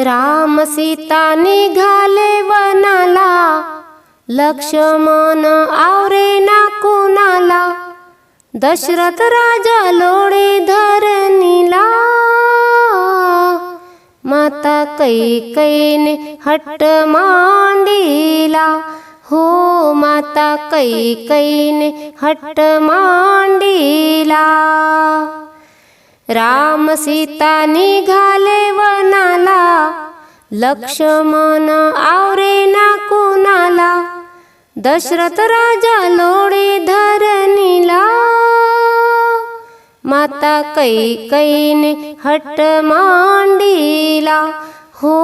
राम सीता निघाले वनाला लक्ष्मण आवरे ना कुणाला दशरथ राजा लोडे धरणीला. माता कैकईने हट्ट मांडीला हो माता कैकईने हट्ट मांडीला. राम सीता निघाले वनाला लक्ष्मण आवरे ना कोणाला दशरथ राजा लोडे धरणीला. माता कै कैने हट मांडीला हो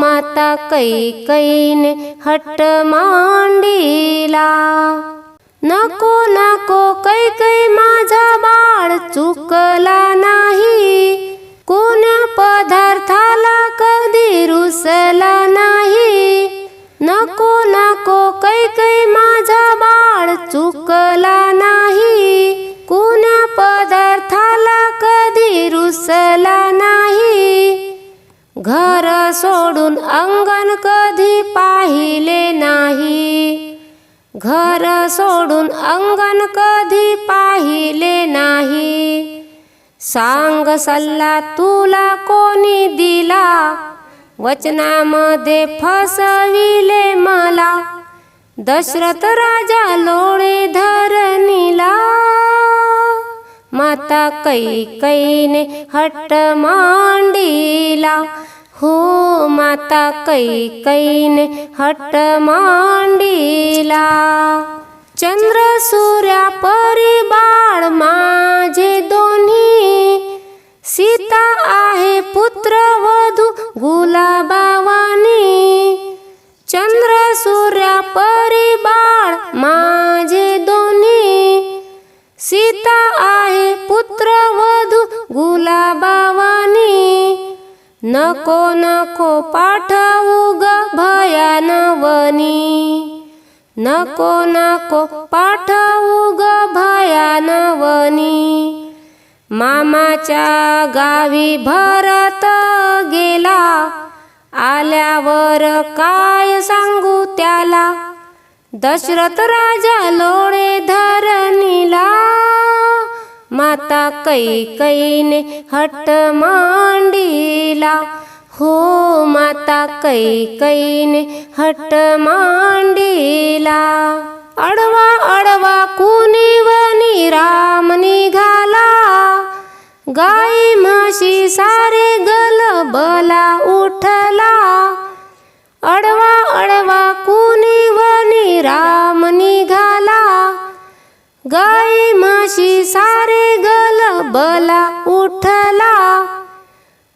माता कै कैने हट्ट मांडीला. नको नको कैकई माझा बाळ चुकला नाही कोण्या पदार्थाला सोडून अंगण कधी पाहिले नाही. घर सोडून अंगण कधी पाहिले नाही. सांग सल्ला तुला कोणी दिला? वचनामध्ये फसविले मला. दशरथ राजा लोळे धरणीला. माता कैकईने हट्ट मांडीला. हो माता कैकईने हट मांडीला चंद्र सूर्या परिबाळ माझे दोन्ही। सीता आहे पुत्र वधू गुलाबावानी। चंद्र सूर्या परिबाळ माझे दोन्ही। सीता आहे पुत्र वधू गुलाब नको नको पाठवू ग भयानवनी. नको नको पाठवू ग भयानवनी. मामाच्या गावी भरत गेला आल्यावर काय सांगू त्याला? दशरथ राजा लोळे धरणी माता कैकईने हट मांडीला. हो माता कैकईने हट मांडीला. अडवा अडवा कुणी वनी राम निघाला. गाई म्हशी सारे गल बला उठला. अडवा अडवा कुणी वनी राम निघाला. गाई म्हशी सारे गल बला उठला.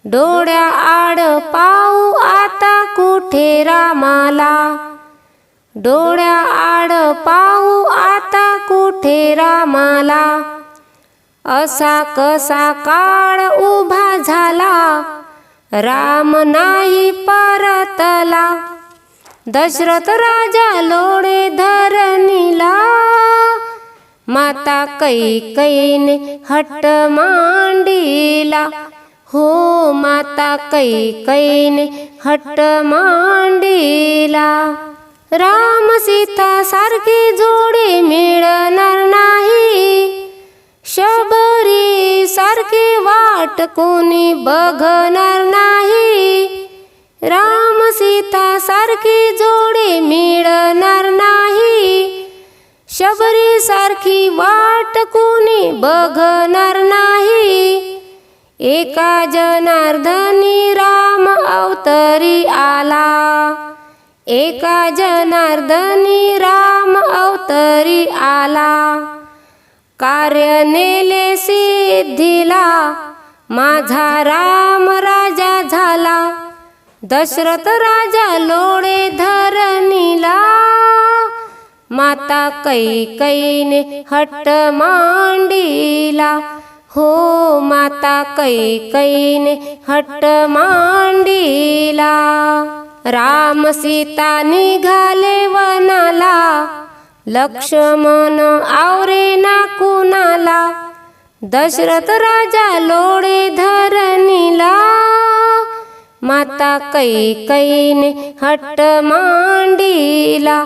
डोळ्या आड पाऊ आता कुठे रामाला? डोळ्या आड पाऊ आता कुठे रामाला? असा कसा काळ उभा झाला? राम नाही परतला. दशरथ राजा लोळे धरणीला. माता कैकईने हट्ट मांडीला. हो माता कैकईने हट्ट मांडीला. राम सीता सारखे जोडे मिळणार नाही. शबरी सारखी वाट कोणी बघणार नाही. राम सीता सारखी जोडे मिळणार नाही. शबरी सारखी वाट कोणी बघणार नाही. एका जनार्दनी राम अवतरी आला. एका जनार्दनी राम अवतरी आला. कार्य नेले सिद्धीला. माझा राम राजा झाला. दशरथ राजा लोळे धरणीला. माता कैकईने हट्ट मांडीला. हो माता कैकईने हट्ट मांडीला. राम सीता निघाले वनाला. लक्ष्मण आवरे ना कुणाला दशरथ राजा लोडे धरणीला. माता कैकईने हट्ट मांडिला.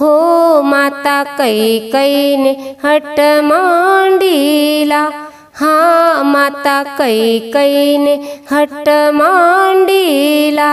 हो माता कैकईने हट मांडीला। हा माता कैकईने हट मांडीला।